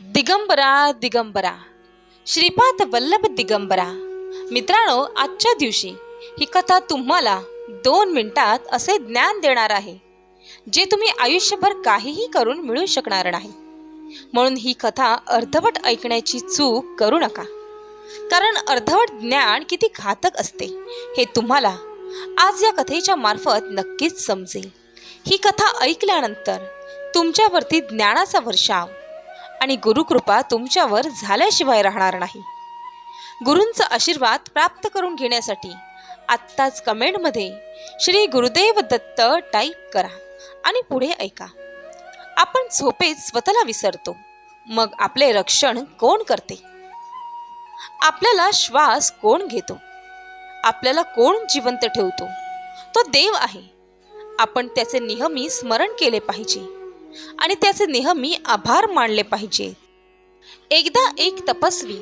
दिगंबरा दिगंबरा. श्रीपाद वल्लभ दिगंबरा. मित्रांनो आजच्या दिवशी ही कथा तुम्हाला दोन मिनिटात असे ज्ञान देणार आहे जे तुम्ही आयुष्यभर काहीही करून मिळू शकणार नाही. म्हणून ही कथा अर्धवट ऐकण्याची चूक करू नका. कारण अर्धवट ज्ञान किती घातक असते हे तुम्हाला आज या कथेच्या मार्फत नक्कीच समजेल. ही कथा ऐकल्यानंतर तुमच्यावरती ज्ञानाचा वर्षाव आणि गुरुकृपा तुमच्यावर झाल्याशिवाय राहणार नाही. गुरूंचा आशीर्वाद प्राप्त करून घेण्यासाठी आत्ताच कमेंटमध्ये श्री गुरुदेव दत्त टाईप करा आणि पुढे ऐका. आपण झोपेत स्वतःला विसरतो मग आपले रक्षण कोण करते? आपल्याला श्वास कोण घेतो? आपल्याला कोण जिवंत ठेवतो? तो देव आहे. आपण त्याचे नेहमी स्मरण केले पाहिजे. आणि त्याचे नेहमी आभार मानले पाहिजे. एकदा एक तपस्वी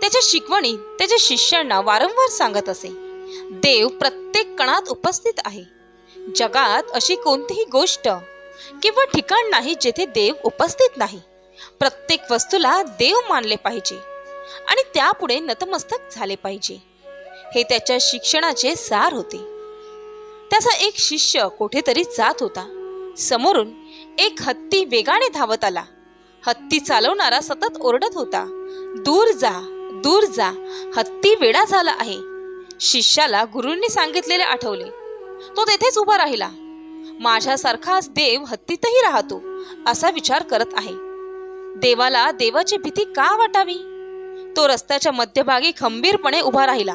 त्याच्या शिकवणी त्याच्या शिष्यांना वारंवार सांगत असे देव प्रत्येक कणात उपस्थित आहे. जगात अशी कोणतीही गोष्ट किंवा ठिकाण नाही जेथे देव उपस्थित नाही. प्रत्येक वस्तूला देव मानले पाहिजे आणि त्यापुढे नतमस्तक झाले पाहिजे. हे त्याच्या शिक्षणाचे सार होते. त्याचा एक शिष्य कुठेतरी जात होता. समोरून एक हत्ती वेगाने धावत आला. हत्ती चालवणारा सतत ओरडत होता. दूर जा दूर जा हत्ती वेडा झाला आहे. शिष्याला गुरूंनी सांगितलेले आठवले. तो तेथेच उभा राहिला. माझ्यासारखाच देव हत्तीतही राहतो असा विचार करत आहे. देवाला देवाची भीती का वाटावी? तो रस्त्याच्या मध्यभागी खंबीरपणे उभा राहिला.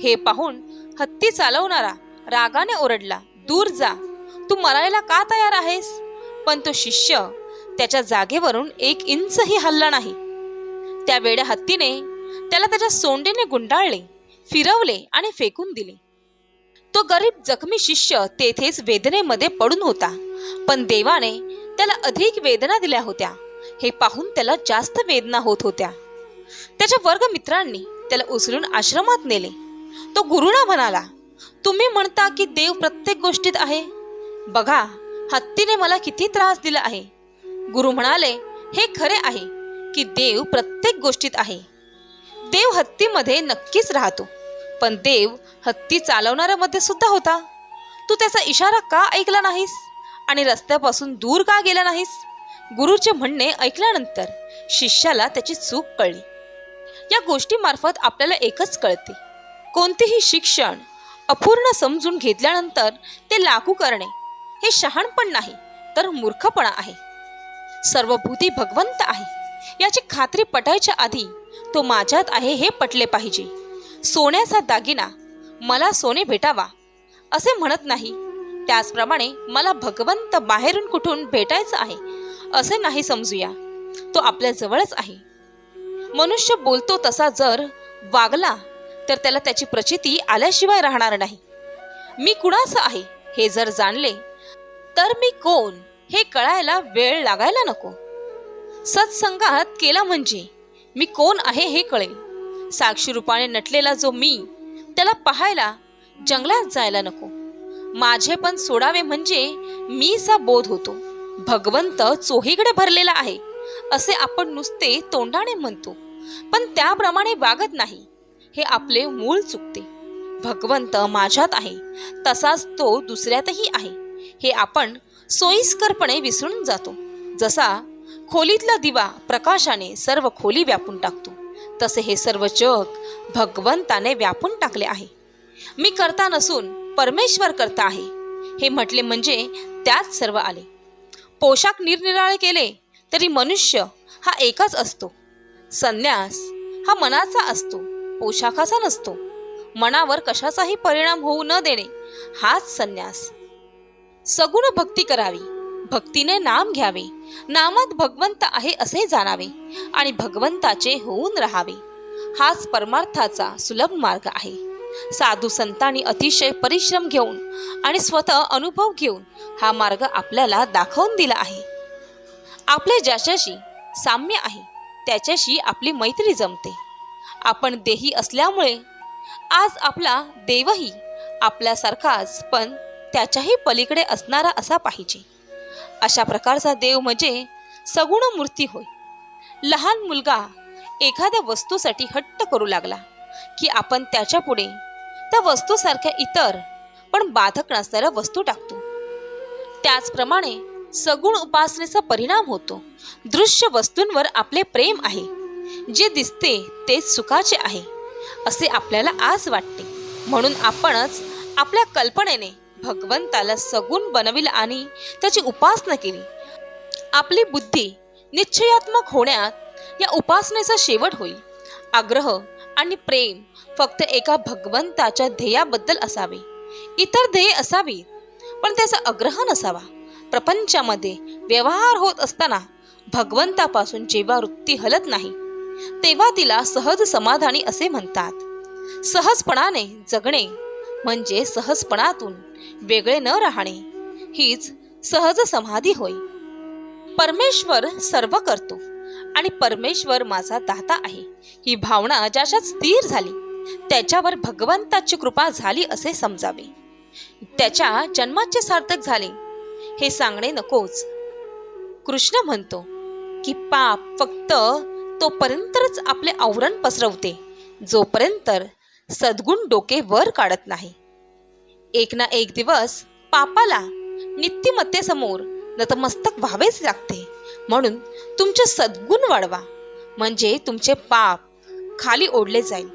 हे पाहून हत्ती चालवणारा रागाने ओरडला. दूर जा तू मरायला का तयार आहेस? पण तो शिष्य त्याच्या जागेवरून एक इंचही हल्ला नाही. त्या वेड्या हत्तीने त्याला त्याच्या सोंडेने गुंडाळले फिरवले आणि फेकून दिले. तो गरीब जखमी शिष्य तेथेच वेदनेमध्ये पडून होता पण देवाने त्याला अधिक वेदना दिल्या होत्या. हे पाहून त्याला जास्त वेदना होत होत्या. त्याच्या वर्गमित्रांनी त्याला उचलून आश्रमात नेले. तो गुरुणा म्हणाला तुम्ही म्हणता की देव प्रत्येक गोष्टीत आहे. बघा हत्तीने मला किती त्रास दिला आहे. गुरु म्हणाले हे खरे आहे की देव प्रत्येक गोष्टीत आहे. देव हत्तीमध्ये नक्कीच राहतो पण देव हत्ती चालवणाऱ्यामध्ये सुद्धा होता. तू त्याचा इशारा का ऐकला नाहीस? आणि रस्त्यापासून दूर का गेला नाहीस? गुरुचे म्हणणे ऐकल्यानंतर शिष्याला त्याची चूक कळली. या गोष्टीमार्फत आपल्याला एकच कळते. कोणतेही शिक्षण अपूर्ण समजून घेतल्यानंतर ते लागू करणे हे शहाणपण नाही तर मूर्खपणा आहे. सर्व भूती भगवंत आहे. याची खात्री पटायच्या आधी तो माझ्यात आहे हे पटले पाहिजे. सोन्याचा दागिना मला सोने भेटावा असे म्हणत नाही. त्याचप्रमाणे मला भगवंत बाहेरून कुठून भेटायचं आहे असे नाही समजूया. तो आपल्या जवळच आहे. मनुष्य बोलतो तसा जर वागला तर त्याला त्याची प्रचिती आल्याशिवाय राहणार नाही. मी कुणाचं आहे हे जर जाणले तर मी कोण हे कळायला वेळ लागायला नको. सत्संगात केला म्हणजे मी कोण आहे हे कळेल. साक्षी रूपाने नटलेला जो मी त्याला पाहायला जंगलात जायला नको. माझे पण सोडावे म्हणजे मीचा बोध होतो. भगवंत चोहीकडे भरलेला आहे असे आपण नुसते तोंडाने म्हणतो पण त्याप्रमाणे वागत नाही. हे आपले मूळ चुकते. भगवंत माझ्यात आहे तसाच तो दुसऱ्यातही आहे. हे आपण सोयीस्करपणे विसरून जातो. जसा खोलीतला दिवा प्रकाशाने सर्व खोली व्यापून टाकतो तसे हे सर्व जग भगवंताने व्यापून टाकले आहे. मी करता नसून परमेश्वर करता आहे हे म्हटले म्हणजे त्यात सर्व आले. पोशाख निरनिराळे केले तरी मनुष्य हा एकच असतो. संन्यास हा मनाचा असतो पोशाखाचा नसतो. मनावर कशाचाही परिणाम होऊ न देणे हाच संन्यास. सगुण भक्ती करावी. भक्तीने नाम घ्यावे. नामात भगवंत आहे असे जाणावे आणि भगवंताचे होऊन राहावे. हाच परमार्थाचा सुलभ मार्ग आहे. साधू संतांनी अतिशय परिश्रम घेऊन आणि स्वतः अनुभव घेऊन हा मार्ग आपल्याला दाखवून दिला आहे. आपले ज्याच्याशी साम्य आहे त्याच्याशी आपली मैत्री जमते. आपण देही असल्यामुळे आज आपला देवही आपल्यासारखाच पण त्याच्याही पलीकडे असणारा असा पाहिजे. अशा प्रकारचा देव म्हणजे सगुण मूर्ती होय. लहान मुलगा एखाद्या वस्तूसाठी हट्ट करू लागला की आपण त्याच्या पुढे त्या वस्तूसारख्या इतर पण बाधक नसणाऱ्या वस्तू टाकतो. त्याचप्रमाणे सगुण उपासनेचा परिणाम होतो. दृश्य वस्तूंवर आपले प्रेम आहे. जे दिसते ते सुखाचे आहे असे आपल्याला आज वाटते. म्हणून आपणच आपल्या कल्पनेने भगवंताला सगुण बनविलं आणि त्याची उपासना केली. आपली बुद्धी निश्चयात्मक होण्यात या उपासनेचा शेवट होईल. आग्रह आणि प्रेम फक्त एका भगवंताच्या ध्येयाबद्दल असावे. इतर ध्येय असावीत पण त्याचा आग्रह नसावा. प्रपंचामध्ये व्यवहार होत असताना भगवंतापासून जेव्हा वृत्ती हलत नाही तेव्हा तिला सहज समाधानी असे म्हणतात. सहजपणाने जगणे म्हणजे सहजपणातून वेगळे न राहणे हीच सहज समाधी होय. परमेश्वर सर्व करतो आणि परमेश्वर माझा दाता आहे. ही भावना ज्याच्यात स्थिर झाली त्याच्यावर भगवंताची कृपा झाली असे समजावे. त्याच्या जन्माचे सार्थक झाले हे सांगणे नकोच. कृष्ण म्हणतो की पाप फक्त तोपर्यंतच आपले आवरण पसरवते जोपर्यंत सद्गुण डोके वर काढत नाही. एक ना एक दिवस पापाला नित्यमत्तेसमोर नतमस्तक व्हावेच लागते. म्हणून तुमचे सद्गुण वाढवा. म्हणजे तुमचे पाप खाली ओढले जाईल.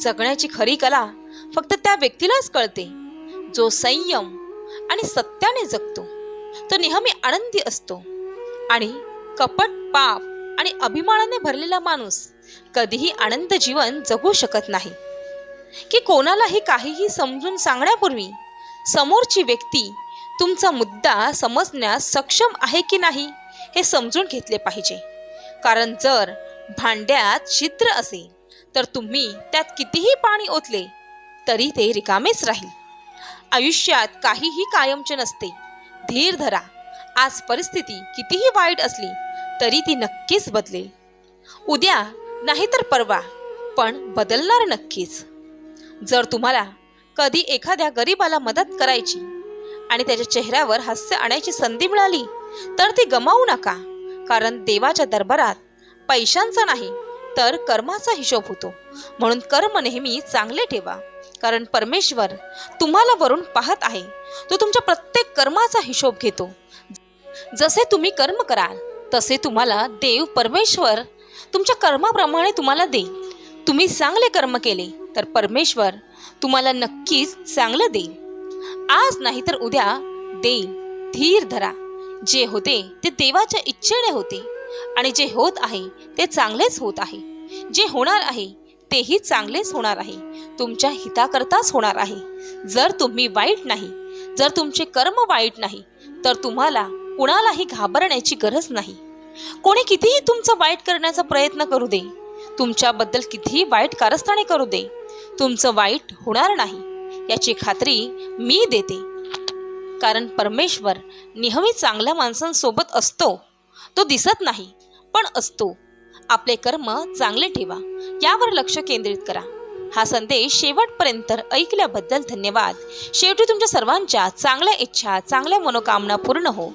जगण्याची खरी कला फक्त त्या व्यक्तीलाच कळते जो संयम आणि सत्याने जगतो. तो नेहमी आनंदी असतो. आणि कपट पाप आणि अभिमानाने भरलेला माणूस कधीही आनंद जीवन जगू शकत नाही. की कोणालाही काहीही समजून सांगण्यापूर्वी समोरची व्यक्ती तुमचा मुद्दा समजण्यास सक्षम आहे की नाही हे समजून घेतले पाहिजे. कारण जर भांड्यात छिद्र असेल तर तुम्ही त्यात कितीही पाणी ओतले तरी ते रिकामेच राहील. आयुष्यात काहीही कायमचे नसते. धीर धरा. आज परिस्थिती कितीही वाईट असली तरी ती नक्कीच बदलेल. उद्या नाहीतर परवा पण बदलणार नक्कीच. जर तुम्हाला कधी एखाद्या गरीबाला मदत करायची आणि त्याच्या चेहऱ्यावर हास्य आणायची संधी मिळाली तर ती गमावू नका. कारण देवाच्या दरबारात पैशांचा नाही तर कर्माचा हिशोब होतो. म्हणून कर्म नेहमी चांगले ठेवा. कारण परमेश्वर तुम्हाला वरून पाहत आहे. तो तुमच्या प्रत्येक कर्माचा हिशोब घेतो. जसे तुम्ही कर्म कराल तसे तुम्हाला देव परमेश्वर तुमच्या कर्माप्रमाणे तुम्हाला देईल. तुम्ही चांगले कर्म केले तर परमेश्वर तुम्हाला नक्कीच चांगलं देईल. आज नाही तर उद्या देईल. धीर धरा. जे होते ते देवाच्या इच्छेने होते. आणि जे होत आहे ते चांगलेच होत आहे. जे होणार आहे तेही चांगलेच होणार आहे. तुमच्या हिताकरताच होणार आहे. जर तुम्ही वाईट नाही जर तुमचे कर्म वाईट नाही तर तुम्हाला कुणालाही घाबरण्याची गरज नाही. कोणी कितीही तुमचं वाईट करण्याचा प्रयत्न करू दे तुमच्याबद्दल कितीही वाईट कारस्थाने करू दे तुमचं वाईट होणार नाही याची खात्री मी देते. कारण परमेश्वर नेहमी चांगल्या माणसांसोबत असतो तो दिसत नाही पण असतो. आपले कर्म चांगले ठेवा यावर लक्ष केंद्रित करा. हा संदेश शेवटपर्यंत ऐकल्याबद्दल धन्यवाद. शेवटी तुमच्या सर्वांच्या चांगल्या इच्छा चांगल्या मनोकामना पूर्ण हो.